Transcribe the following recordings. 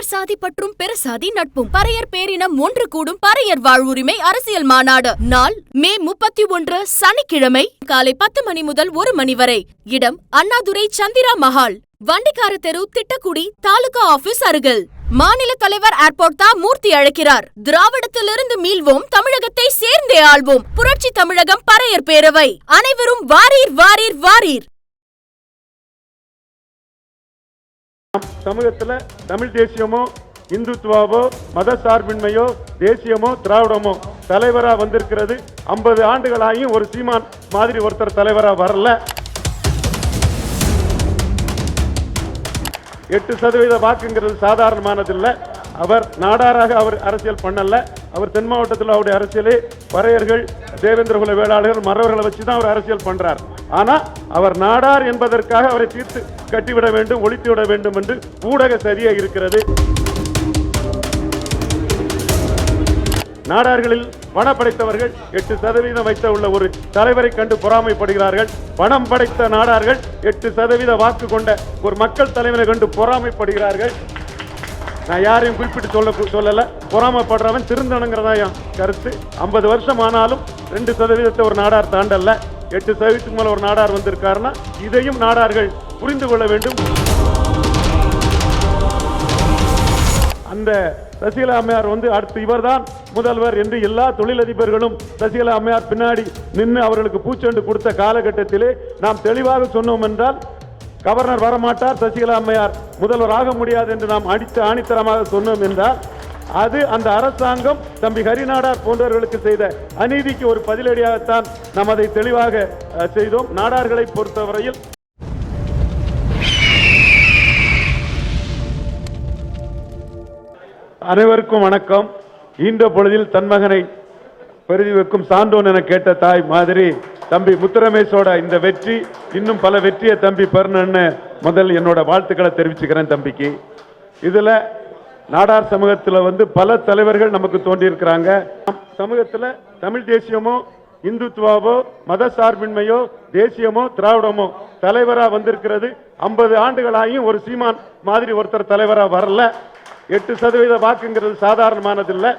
பறையர் சாதி பற்றும் பிற சாதி நட்பும். பறையர் பேரினம் ஒன்று கூடும். பறையர் வாழ்வுரிமை அரசியல் மாநாடு. நாள் மே முப்பத்தி ஒன்று சனிக்கிழமை காலை பத்து மணி முதல் ஒரு மணி வரை. இடம் அண்ணாதுரை சந்திரா மஹால். வண்டிக்கார தெரு திட்டக்குடி தாலுகா ஆபீஸ் அருகில். மாநில தலைவர் ஏர்போர்ட் தா மூர்த்தி அழைக்கிறார். திராவிடத்திலிருந்து மீள்வோம் தமிழகத்தை சேர்ந்தே ஆள்வோம். புரட்சி தமிழகம் பறையர் பேரவை. அனைவரும் வாரீர் வாரீர் வாரீர். சமூகத்தில் தமிழ் தேசியமோ இந்துத்துவாவோ மத சார்பின்மையோ தேசியமோ திராவிடமோ தலைவராக வந்திருக்கிறது. ஐம்பது ஆண்டுகளாகியும் ஒரு சீமான் மாதிரி ஒருத்தர் தலைவராக வரல. எட்டு சதவீத வாக்குங்கிறது சாதாரணமானதில்லை. அவர் நாடாராக அவர் அரசியல் பண்ணல. அவர் தென் மாவட்டத்தில் அவருடைய அரசியலே வரையர்கள் தேவேந்திரகுல வேளாளர்கள் மறவர்களை வச்சு தான் அவர் அரசியல் பண்றார். ஆனால் அவர் நாடார் என்பதற்காக அவரை தீர்த்து கட்டிவிட வேண்டும் ஒழித்து விட வேண்டும் என்று ஊடக சரியாக இருக்கிறது. நாடார்களில் பணம் படைத்தவர்கள் எட்டு சதவீதம் வைத்த உள்ள ஒரு தலைவரை கண்டு பொறாமைப்படுகிறார்கள். பணம் படைத்த நாடார்கள் எட்டு சதவீத வாக்கு கொண்ட ஒரு மக்கள் தலைவரை கண்டு பொறாமைப்படுகிறார்கள். நான் யாரையும் குறிப்பிட்டு சொல்ல சொல்லல. பொறாமைப்படுறவன் திருந்தணுங்கிறதா என் கருத்து. ஐம்பது வருஷம் ஆனாலும் ரெண்டு சதவீதத்தை ஒரு நாடார் தாண்டல்ல. எட்டு சதவீதத்துக்கு மேல ஒரு நாடார் வந்திருக்காருன்னா இதையும் நாடார்கள் புரிந்து கொள்ள வேண்டும். அந்த சசிகலா அம்மையார் வந்து அடுத்து இவர்தான் முதல்வர் என்று எல்லா தொழிலதிபர்களும் சசிகலா அம்மையார் பின்னாடி நின்று அவர்களுக்கு பூச்செண்டு கொடுத்த காலகட்டத்திலே நாம் தெளிவாக சொன்னோம் என்றால் கவர்னர் வரமாட்டார் சசிகலா அம்மையார் முதல்வர் ஆக முடியாது என்று நாம் அடித்து ஆணித்தரமாக சொன்னோம் என்றால் அது அந்த அரசாங்கம் தம்பி ஹரிநாடார் போன்றவர்களுக்கு செய்த அநீதிக்கு ஒரு பதிலடியாகத்தான் நாம் அதை தெளிவாக செய்தோம். நாடார்களை பொறுத்தவரையில் அனைவருக்கும் வணக்கம். ஈன்ற பொழுதில் தன்மகனை பெருதி வைக்கும் சான்றோன் என கேட்ட தாய் மாதிரி தம்பி முத்துரமேஷோட இந்த வெற்றி இன்னும் பல வெற்றியை தம்பி பெறணும்னு முதல் என்னோட வாழ்த்துக்களை தெரிவிச்சுக்கிறேன் தம்பிக்கு. இதில் நாடார் சமூகத்தில் வந்து பல தலைவர்கள் நமக்கு தோன்றியிருக்கிறாங்க. சமூகத்தில் தமிழ் தேசியமோ இந்துத்துவாவோ மத சார்பின்மையோ தேசியமோ திராவிடமோ தலைவராக வந்திருக்கிறது. ஐம்பது ஆண்டுகளாகியும் ஒரு சீமான் மாதிரி ஒருத்தர் தலைவராக வரல. எட்டு சதவீத வாக்குங்கிறது சாதாரணமானதில்லை.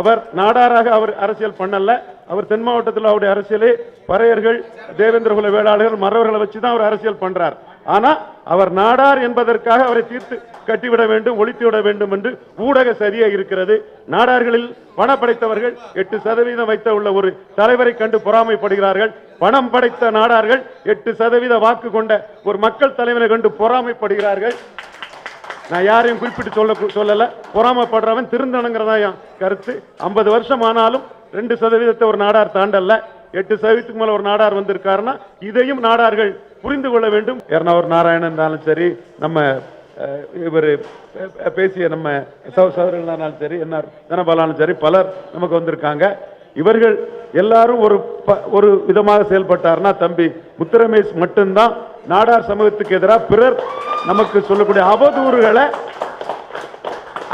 அவர் நாடாராக அவர் அரசியல் பண்ணல. அவர் தென் மாவட்டத்தில் அவருடைய அரசியலே பறையர்கள் தேவேந்திரகுல வேளாளர்கள் மறவர்களை வச்சு தான் அவர் அரசியல் பண்றார். ஆனா அவர் நாடார் என்பதற்காக அவரை தீர்த்து கட்டிவிட வேண்டும் ஒழித்து விட வேண்டும் என்று ஊடக சரியாக இருக்கிறது. நாடார்களில் பணம் படைத்தவர்கள் எட்டு சதவீதம் வைத்த உள்ள ஒரு தலைவரை கண்டு பொறாமைப்படுகிறார்கள். பணம் படைத்த நாடார்கள் எட்டு சதவீத வாக்கு கொண்ட ஒரு மக்கள் தலைவரை கண்டு பொறாமைப்படுகிறார்கள். நான் யாரையும் குறிப்பிட்டு சொல்ல சொல்லலை. பொறாமைப்படுறவன் திருந்தணுங்கிறதா என் கருத்து. ஐம்பது வருஷம் ஆனாலும் ரெண்டு சதவீதத்தை ஒரு நாடார் தாண்டல்ல. எட்டு சதவீதத்துக்கு மேலே ஒரு நாடார் வந்திருக்காருன்னா இதையும் நாடார்கள் புரிந்து கொள்ள வேண்டும். எர்ணாவூர் நாராயணன் இருந்தாலும் சரி நம்ம இவர் பேசிய நம்ம சௌ சரி என்ன தனபாலாலும் சரி பலர் நமக்கு வந்திருக்காங்க. இவர்கள் எல்லாரும் ஒரு ப- ஒரு விதமாக செயல்பட்டார்னா தம்பி முத்துரமேஷ் மட்டும்தான் நாடார் சமூகத்துக்கு எதிராக பிறர் நமக்கு சொல்லக்கூடிய அவதூறுகளை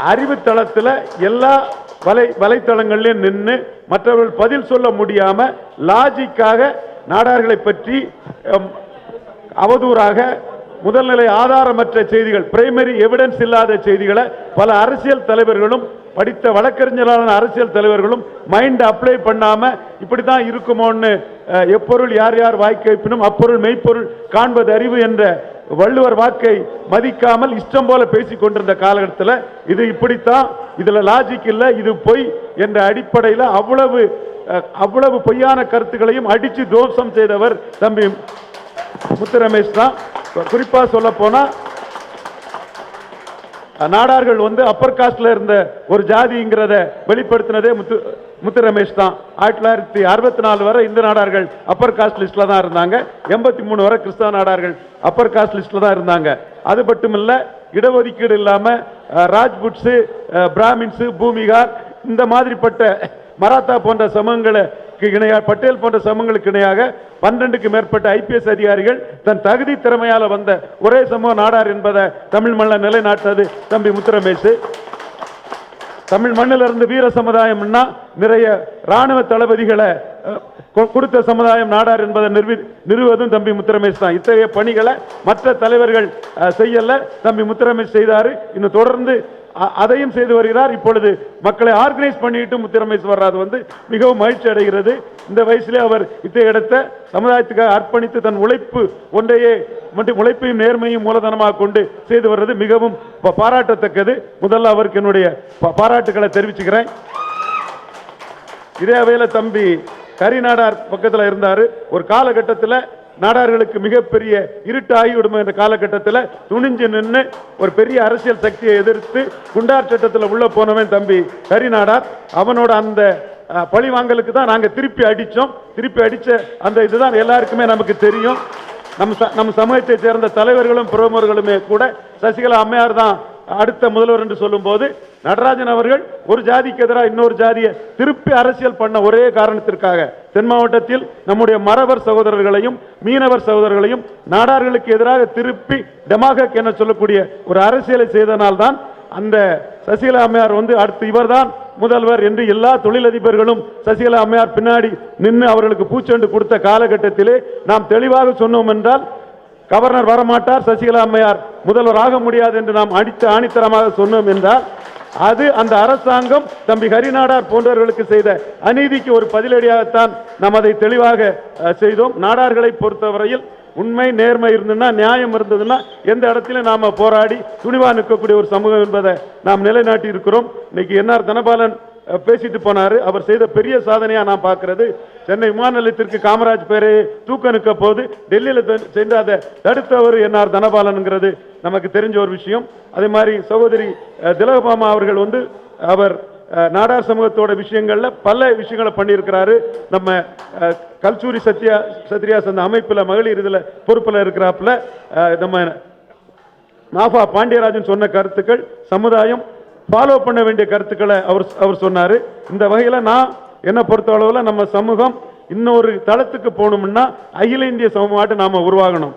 அறிவுத்தளத்துல எல்லா வலை வலைத்தளங்கள்லயும் நின்று மற்றவர்கள் பதில் சொல்ல முடியாம லாஜிக்காக நாடார்களை பற்றி அவதூறாக முதல்நிலை ஆதாரமற்ற செய்திகள் பிரைமரி எவிடன்ஸ் இல்லாத செய்திகளை பல அரசியல் தலைவர்களும் படித்த வழக்கறிஞரான அரசியல் தலைவர்களும் மைண்ட் அப்ளை பண்ணாம இப்படி தான் இருக்குமோன்னு எப்பொருள் யார் யார் வாய்க்கு வைப்பினும் அப்பொருள் மெய்ப்பொருள் காண்பது அறிவு என்ற வள்ளுவர் வாக்கை மதிக்காமல் இஷ்டம் போல பேசி கொண்டிருந்த காலகட்டத்தில் இது இப்படித்தான் இதுல லாஜிக் இல்லை இது பொய் என்ற அடிப்படையில் அவ்வளவு அவ்வளவு பொய்யான கருத்துக்களையும் அடித்து தோஷம் செய்தவர் தம்பி முத்து ரமேஷ் தான். குறிப்பா சொல்ல போனா நாடார்கள் வந்து அப்பர் காஸ்ட்ல இருந்த ஒரு ஜாதிங்கிறத வெளிப்படுத்தினதே முத்து முத்து ரமேஷ் தான். ஆயிரத்தி தொள்ளாயிரத்தி அறுபத்தி நாலு வரை இந்து நாடார்கள் அப்பர் காஸ்ட் லிஸ்ட்ல தான் இருந்தாங்க. எண்பத்தி மூணு வரை கிறிஸ்தவ நாடார்கள் அப்பர் காஸ்ட் லிஸ்ட்ல தான் இருந்தாங்க. அது மட்டும் இல்ல இடஒதுக்கீடு இல்லாம ராஜ்புட்ஸு பிராமின்ஸு பூமிகார் இந்த மாதிரிப்பட்ட மராத்தா போன்ற சமூகங்களை இணையாக பட்டேல் போன்ற சமூகங்களுக்கு இணையாக பன்னெண்டுக்கு மேற்பட்ட ஐபிஎஸ் அதிகாரிகள் தன் தகுதி திறமையால் வந்த ஒரே சமூக நாடார் என்பதை தமிழ் மண்ணில் நிலைநாட்டது தம்பி முத்துரமேஷ் தமிழ் மண்ணில் இருந்து வீர சமுதாயம்னா நிறைய ராணுவ தளபதிகளை கொடுத்த சமுதாயம் நாடார் என்பதை நிறுவி நிறுவதும் தம்பி முத்துரமேஷ் தான். இத்தகைய பணிகளை மற்ற தலைவர்கள் செய்யல. தம்பி முத்துரமேஷ் செய்தார். இன்னும் தொடர்ந்து அதையும் செய்து வருகிறார். இப்பொழுது மக்களை ஆர்கனைஸ் பண்ணிட்டு முத்திரமேஸ் வர்றது வந்து மிகவும் மகிழ்ச்சி அடைகிறது. இந்த வயசிலே அவர் இத்தகைய இடத்தை சமுதாயத்துக்காக அர்ப்பணித்து தன் உழைப்பு ஒன்றையே மற்றும் உழைப்பையும் நேர்மையும் மூலதனமாக கொண்டு செய்து வர்றது மிகவும் பாராட்டத்தக்கது. முதல்ல அவருக்கு என்னுடைய பா- பாராட்டுக்களை தெரிவிச்சுக்கிறேன். இதே அவையில தம்பி கரிநாடார் பக்கத்தில் இருந்தார். ஒரு காலகட்டத்தில் நாடார்களுக்கு மிகப்பெரிய இருட்டு ஆகிவிடும் என்ற காலகட்டத்தில் துணிஞ்சு நின்று ஒரு பெரிய அரசியல் சக்தியை எதிர்த்து குண்டார் சட்டத்தில் உள்ள போனவன் தம்பி கரிநாடார் அவனோட அந்த பழி பழிவாங்கலுக்கு தான் நாங்கள் திருப்பி அடித்தோம் திருப்பி அடித்த அந்த இதுதான் எல்லாருக்குமே நமக்கு தெரியும். நம்ம ச- நம்ம சமூகத்தை சேர்ந்த தலைவர்களும் பிரமுகர்களுமே கூட சசிகலா அம்மையார் தான் அடுத்த முதல்வர் என்று சொல்லும்போது நடராஜன் அவர்கள் ஒரு ஜாதிக்கு எதிராக இன்னொரு ஜாதியை திருப்பி அரசியல் பண்ண ஒரே காரணத்திற்காக தென் மாவட்டத்தில் நம்முடைய மறவர் சகோதரர்களையும் மீனவர் சகோதரர்களையும் நாடார்களுக்கு எதிராக திருப்பி டெமாகக் என சொல்லக்கூடிய ஒரு அரசியலை செய்தனால்தான் அந்த சசிகலா அம்மையார் வந்து அடுத்து இவர்தான் முதல்வர் என்று எல்லா தொழிலதிபர்களும் சசிகலா அம்மையார் பின்னாடி நின்று அவர்களுக்கு பூச்செண்டு கொடுத்த காலகட்டத்திலே நாம் தெளிவாக சொன்னோம் என்றால் கவர்னர் வரமாட்டார் சசிகலா அம்மையார் முதல்வர் ஆக முடியாது என்று நாம் அடித்து ஆணித்தரமாக சொன்னோம் என்றால் அது அந்த அரசாங்கம் தம்பி ஹரிநாடார் போன்றவர்களுக்கு செய்த அநீதிக்கு ஒரு பதிலடியாகத்தான் நாம் அதை தெளிவாக செய்தோம். நாடார்களை பொறுத்தவரையில் உண்மை நேர்மை இருந்ததுன்னா நியாயம் இருந்ததுன்னா எந்த இடத்திலும் நாம் போராடி துணிவாக நிற்கக்கூடிய ஒரு சமூகம் என்பதை நாம் நிலைநாட்டி இருக்கிறோம் இன்னைக்கு என்ஆர் தனபாலன் பேசிட்டு போனாரு. அவர் செய்த பெரிய சாதனையா நான் பார்க்கறது. சென்னை விமான நிலையத்திற்கு காமராஜ் பேரை தூக்க நிற்க போது டெல்லியில சென்று அதை தடுத்தவர் என்ஆர் தனபாலன்ங்கிறது நமக்கு தெரிஞ்ச ஒரு விஷயம். அதே மாதிரி சகோதரி திலகபாமா அவர்கள் வந்து அவர் நாடார் சமூகத்தோட விஷயங்கள்ல பல விஷயங்களை பண்ணியிருக்கிறாரு. நம்ம அஹ், கல்சூரி சத்யா சத்ரியாஸ் அந்த அமைப்புல மகளிர் இதுல பொறுப்புல இருக்கிறாப்புல நம்ம நாஃபா பாண்டியராஜன் சொன்ன கருத்துக்கள் சமுதாயம் ஃபாலோ பண்ண வேண்டிய கருத்துக்களை அவர் அவர் சொன்னாரு. இந்த வகையில நான் என்ன பொறுத்த அளவுல நம்ம சமூகம் இன்னொரு தளத்துக்கு போகணும்னா அகில இந்திய சமூகமாட்டு நாம உருவாகணும்.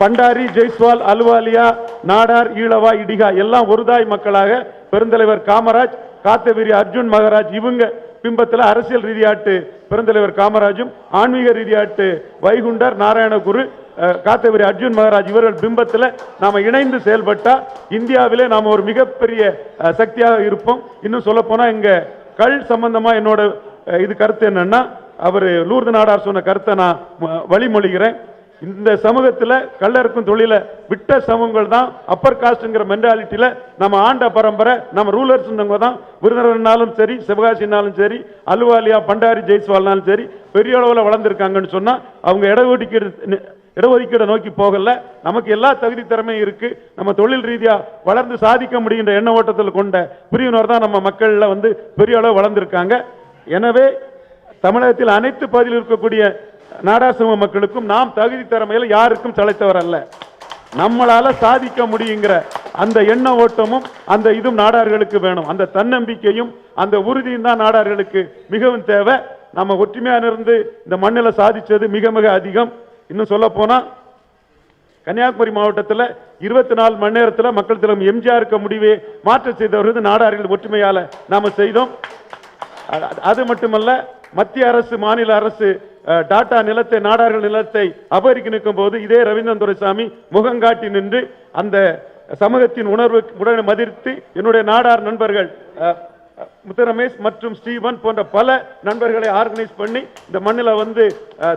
பண்டாரி ஜெய்ஸ்வால் அலுவாலியா நாடார் ஈழவா இடிகா எல்லாம் ஒருதாய் மக்களாக பெருந்தலைவர் காமராஜ் காத்தவீரி அர்ஜுன் மகராஜ் இவங்க பிம்பத்துல அரசியல் ரீதியாட்டு பெருந்தலைவர் காமராஜும் ஆன்மீக ரீதியாட்டு வைகுண்டர் நாராயணகுரு அஹ், காத்தவரி அர்ஜுன் மகாராஜ் இவர்கள் பிம்பத்தில் நாம் இணைந்து செயல்பட்டால் இந்தியாவிலே நாம் ஒரு மிகப்பெரிய சக்தியாக இருப்போம். இன்னும் சொல்லப்போனால் இங்கே கல் சம்பந்தமாக என்னோட இது கருத்து என்னென்னா அவர் லூர்து நாடார் சொன்ன கருத்தை நான் வழிமொழிகிறேன். இந்த சமூகத்தில் கள்ளருக்கும் தொழிலை விட்ட சமூகங்கள் தான் அப்பர் காஸ்ட்ங்கிற மென்டாலிட்டியில் நம்ம ஆண்ட பரம்பரை நம்ம ரூலர்ஸ் தான் விருதுநகர்னாலும் சரி சிவகாசினாலும் சரி அலுவாலியா பண்டாரி ஜெய்ஸ்வால்னாலும் சரி பெரிய அளவில் வளர்ந்துருக்காங்கன்னு சொன்னால் அவங்க இடஒதுக்கீடு இடஒதுக்கீடை நோக்கி போகல. நமக்கு எல்லா தகுதி திறமையும் இருக்கு. நம்ம தொழில் ரீதியாக வளர்ந்து சாதிக்க முடிகின்ற எண்ண ஓட்டத்தில் கொண்ட பிரிவினர் தான் நம்ம மக்களில் வந்து பெரிய அளவு வளர்ந்துருக்காங்க. எனவே தமிழகத்தில் அனைத்து பகுதியில் இருக்கக்கூடிய நாடாசிம மக்களுக்கும் நாம் தகுதி திறமையில யாருக்கும் தலைத்தவர் அல்ல. நம்மளால சாதிக்க முடியுங்கிற அந்த எண்ண ஓட்டமும் அந்த இதுவும் நாடார்களுக்கு வேணும். அந்த தன்னம்பிக்கையும் அந்த உறுதியும் தான் நாடார்களுக்கு மிகவும் தேவை. நம்ம ஒற்றுமையாக இருந்து இந்த மண்ணில் சாதிச்சது மிக மிக அதிகம். இன்னும் சொல்ல போனால் கன்னியாகுமரி மாவட்டத்தில் இருபத்தி நாலு மணி நேரத்தில் மக்கள் திலம் எம்ஜிஆருக்கு முடிவே மாற்றம் செய்தவர் நாடார்கள் ஒற்றுமையால் நாம் செய்தோம். அது மட்டுமல்ல மத்திய அரசு மாநில அரசு டாட்டா டாடா நிலத்தை நாடார்கள் நிலத்தை அபகரிக்க நிற்கும் போது இதே ரவீந்திரன் துரைசாமி முகங்காட்டி நின்று அந்த சமூகத்தின் உணர்வு உடனே மதிர்த்து என்னுடைய நாடார் நண்பர்கள் முத்து ரமேஷ் மற்றும் ஸ்டீவன் போன்ற பல நண்பர்களை ஆர்கனைஸ் பண்ணி இந்த மண்ணில் வந்து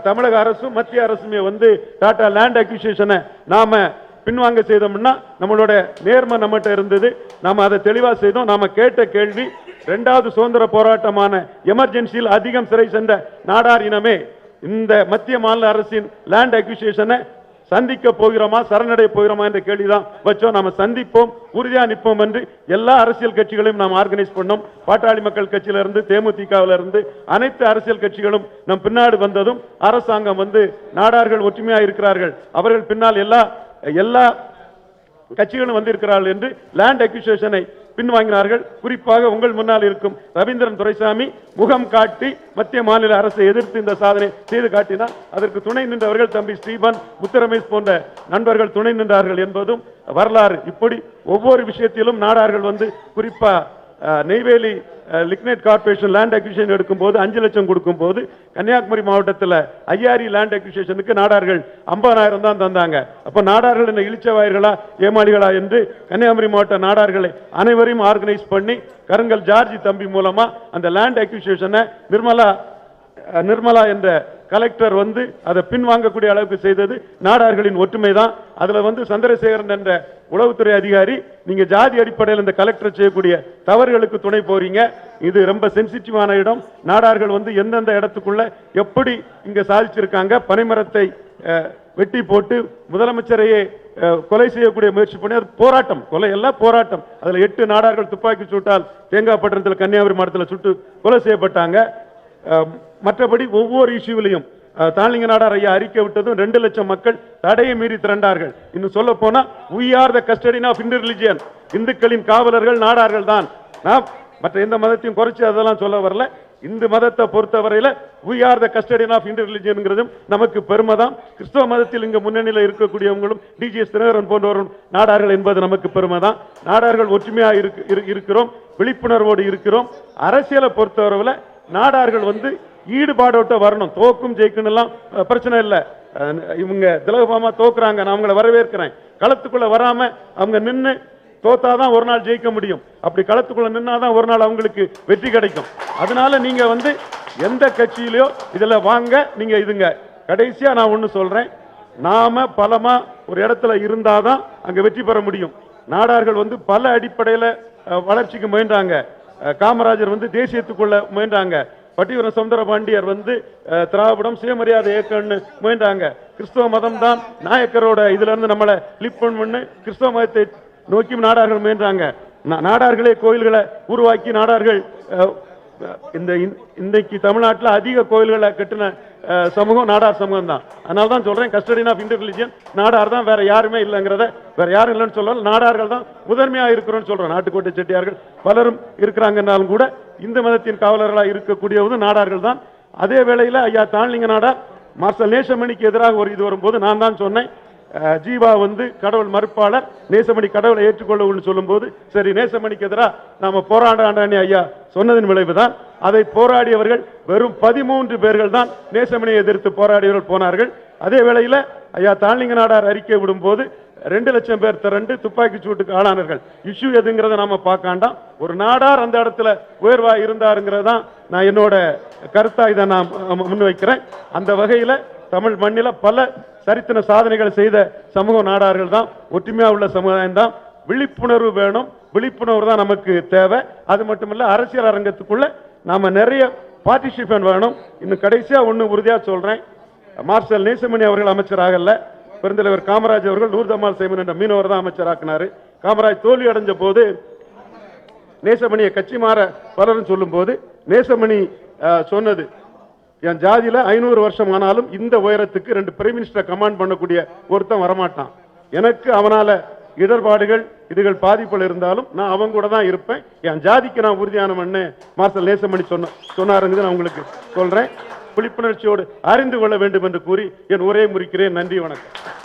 தமிழக அரசும் மத்திய அரசுமே வந்து டாடா லேண்ட் அக்யூசியேஷனை நாம் பின்வாங்க செய்தோம்னா நம்மளோட நேர்மை நம்மகிட்ட இருந்தது. நாம் அதை தெளிவாக செய்தோம். நாம கேட்ட கேள்வி ரெண்டாவது சுதந்திர போராட்டமான எமர்ஜென்சியில் அதிகம் சிறை சென்ற நாடார் இனமே இந்த மத்திய மாநில அரசின் லேண்ட் அக்யூசியேஷனை சந்திக்க போகிறோமா சரணடைய போகிறோமா என்ற கேள்விதான் வச்சோம். நாம சந்திப்போம் உறுதியா நிற்போம் என்று எல்லா அரசியல் கட்சிகளையும் நாம் ஆர்கனைஸ் பண்ணோம். பாட்டாளி மக்கள் கட்சியில இருந்து தேமுதிகவில இருந்து அனைத்து அரசியல் கட்சிகளும் நம் பின்னாடு வந்ததும் அரசாங்கம் வந்து நாடார்கள் ஒற்றுமையா இருக்கிறார்கள். அவர்கள் பின்னால் எல்லா எல்லா கட்சிகளும் வந்திருக்கிறார்கள் என்று லேண்ட் அக்யூசியேஷனை பின்வாங்கினார்கள். குறிப்பாக உங்கள் முன்னால் இருக்கும் ரவீந்திரன் துரைசாமி முகம் காட்டி மத்திய மாநில அரசை எதிர்த்து இந்த சாதனை செய்து காட்டினார். அதற்கு துணை நின்றவர்கள் தம்பி ஸ்ரீபன் முத்துரமேஷ் போன்ற நண்பர்கள் துணை நின்றார்கள் என்பதும் வரலாறு. இப்படி ஒவ்வொரு விஷயத்திலும் நாடார்கள் வந்து குறிப்பா Neyveli lignite corporation land acquisition எடுக்கும்போது அஞ்சு லட்சம் கொடுக்கும்போது கன்னியாகுமரி மாவட்டத்தில் ஐயாரி லேண்ட் அக்விசேஷனுக்கு நாடார்கள் ஐம்பதாயிரம் தான் தந்தாங்க. அப்போ நாடார்கள் என்ன இழிச்சவாயர்களா ஏமாளிகளா என்று கன்னியாகுமரி மாவட்ட நாடார்களை அனைவரையும் ஆர்கனைஸ் பண்ணி கருங்கல் ஜார்ஜி தம்பி மூலமாக அந்த லேண்ட் அக்விசேஷனை நிர்மலா நிர்மலா என்ற கலெக்டர் வந்து அதை பின்வாங்கக்கூடிய அளவுக்கு செய்தது நாடார்களின் ஒற்றுமை தான் அதில் வந்து சந்திரசேகரன் என்ற உளவுத்துறை அதிகாரி நீங்கள் ஜாதி அடிப்படையில் இந்த கலெக்டர் செய்யக்கூடிய தவறுகளுக்கு துணை போறீங்க. இது ரொம்ப சென்சிட்டிவான இடம். நாடார்கள் வந்து எந்தெந்த இடத்துக்குள்ள எப்படி இங்கே சாதிச்சிருக்காங்க பனைமரத்தை வெட்டி போட்டு முதலமைச்சரையே கொலை செய்யக்கூடிய முயற்சி பண்ணி அது போராட்டம். கொலை எல்லாம் போராட்டம். அதில் எட்டு நாடார்கள் துப்பாக்கி சூட்டால் தேங்காய்பட்டினத்தில் கன்னியாகுமரி மாவட்டத்தில் சுட்டு கொலை செய்யப்பட்டாங்க. மற்றபடி ஒவ்வொரு இஷ்யூவிலையும் தாளிங்க நாடார் ஐயா அறிக்கை விட்டதும் ரெண்டு லட்சம் மக்கள் தடையை மீறி திரண்டார்கள். இன்னும் சொல்ல போனா we are the custodian of Hindu religion இந்துக்களின் காவலர்கள் நாடார்கள் தான். நான் மற்ற எந்த மதத்தையும் குறைச்சி அதெல்லாம் சொல்ல வரல. இந்து மதத்தை பொறுத்தவரையில் we are the custodian of Hindu ரிலிஜியனுங்கிறதும் நமக்கு பெருமை தான். கிறிஸ்தவ மதத்தில் இங்கே முன்னணியில் இருக்கக்கூடியவங்களும் டிஜிஎஸ் தினகரன் போன்றவரும் நாடார்கள் என்பது நமக்கு பெருமை தான். நாடார்கள் ஒற்றுமையாக இருக்கு- இரு- இருக்கிறோம். விழிப்புணர்வோடு இருக்கிறோம். அரசியலை பொறுத்தவரையில் நாடார்கள் வந்து ஈடுபாடோட்ட வரணும். தோக்கும் ஜெயிக்கணும் எல்லாம் பிரச்சனை இல்லை. இவங்க திலகபாமா தோக்குறாங்க நான் அவங்கள வரவேற்கிறேன். களத்துக்குள்ள வராம அவங்க நின்று தோத்தாதான் ஒரு நாள் ஜெயிக்க முடியும். அப்படி களத்துக்குள்ள நின்னாதான் ஒரு நாள் அவங்களுக்கு வெற்றி கிடைக்கும். அதனால நீங்க வந்து எந்த கட்சியிலையோ இதுல வாங்க நீங்க இதுங்க. கடைசியா நான் ஒண்ணு சொல்றேன். நாம பலமா ஒரு இடத்துல இருந்தாதான் அங்க வெற்றி பெற முடியும். நாடார்கள் வந்து பல அடிப்படையில வளர்ச்சிக்கு முயன்றாங்க. காமராஜர் வந்து தேசியத்துக்குள்ள முயன்றாங்க. பட்டிவரம் சுந்தர பாண்டியர் வந்து திராவிடம் சுயமரியாதை இயக்கம்னு முயன்றாங்க. கிறிஸ்தவ மதம் தான் நாயக்கரோட இதுல இருந்து நம்மளை லிப் பண்ணு கிறிஸ்தவ மதத்தை நோக்கி நாடார்கள் முயன்றாங்க. நாடார்களே கோயில்களை உருவாக்கி நாடார்கள் இந்த இந்- இன்றைக்கு தமிழ்நாட்டில் அதிக கோயில்களை கட்டின சமூகம் நாடார் சமூகம் தான். அதனால தான் சொல்கிறேன் custody of Hindu religion Nadar தான் வேற யாருமே இல்லைங்கிறத வேற யாரும் இல்லைன்னு சொல்லலாம் நாடார்கள் தான் முதன்மையாக இருக்கிறோம்னு சொல்கிறோம் நாட்டுக்கோட்டை செட்டியார்கள் பலரும் இருக்கிறாங்கன்னாலும் கூட இந்து மதத்தின் காவலர்களாக இருக்கக்கூடியவதும் நாடார்கள் தான். அதே வேளையில ஐயா தாழ்லிங்க நாடார் மார்ஷல் நேசமணிக்கு எதிராக ஒரு இது வரும்போது நான் தான் சொன்னேன் ஜீவா வந்து கடவுள் மறுப்பாளர். நேசமணி கடவுளை ஏற்றுக்கொள்ளவும்னு சொல்லும்போது சரி நேசமணிக்கு எதிராக நாம் போராடாண்டானே ஐயா சொன்னதன் விளைவுதான். அதை போராடியவர்கள் வெறும் பதிமூன்று பேர்கள் தான் நேசமணியை எதிர்த்து போராடியவர்கள் போனார்கள். அதே வேளையில் ஐயா தாழ்லிங்க நாடார் அறிக்கை விடும்போது ரெண்டு லட்சம் பேர் திரண்டு துப்பாக்கி சூட்டுக்கு ஆளானார்கள். இஷ்யூ எதுங்கிறத நாம பார்க்காண்டாம் ஒரு நாடார் அந்த இடத்துல உயர்வா இருந்தாருங்கிறதான் நான் என்னோட கருத்தா இதை நான் முன்வைக்கிறேன். அந்த வகையில் தமிழ் மண்ணில பல சரித்திர சாதனைகள் செய்த சமூக நாடார்கள் தான். ஒற்றுமையாக உள்ள சமுதாயம் தான். விழிப்புணர்வு வேணும். விழிப்புணர்வு தான் நமக்கு தேவை. அது மட்டுமில்ல அரசியல் அரங்கத்துக்குள்ள நாம் நிறைய பார்ட்டிசிபேட் வேணும். இன்னும் கடைசியாக ஒன்று உறுதியாக சொல்கிறேன் மார்ஷல் நேசமணி அவர்கள் அமைச்சராகல பெருந்தலைவர் காமராஜ் அவர்கள் நூர்தமால் சைமன் என்ற மீனவர் தான் அமைச்சராக்கினார். காமராஜ் தோல்வி அடைஞ்ச போது நேசமணியை கட்சி மாற பலரும் சொல்லும்போது நேசமணி சொன்னது என் ஜாதியில் ஐநூறு வருஷம் ஆனாலும் இந்த உயரத்துக்கு ரெண்டு பிரைம் மினிஸ்டரை கமாண்ட் பண்ணக்கூடிய ஒருத்தன் வரமாட்டான். எனக்கு அவனால் இடர்பாடுகள் இதுகள் பாதிப்புகள் இருந்தாலும் நான் அவங்க கூட தான் இருப்பேன். என் ஜாதிக்கு நான் உறுதியானவன்னு மார்ஷல் நேசமணி சொன்ன சொன்னாருங்கிறது நான் உங்களுக்கு சொல்கிறேன் விழிப்புணர்ச்சியோடு அறிந்து கொள்ள வேண்டும் என்று கூறி என் உரையை முறிக்கிறேன் நன்றி வணக்கம்.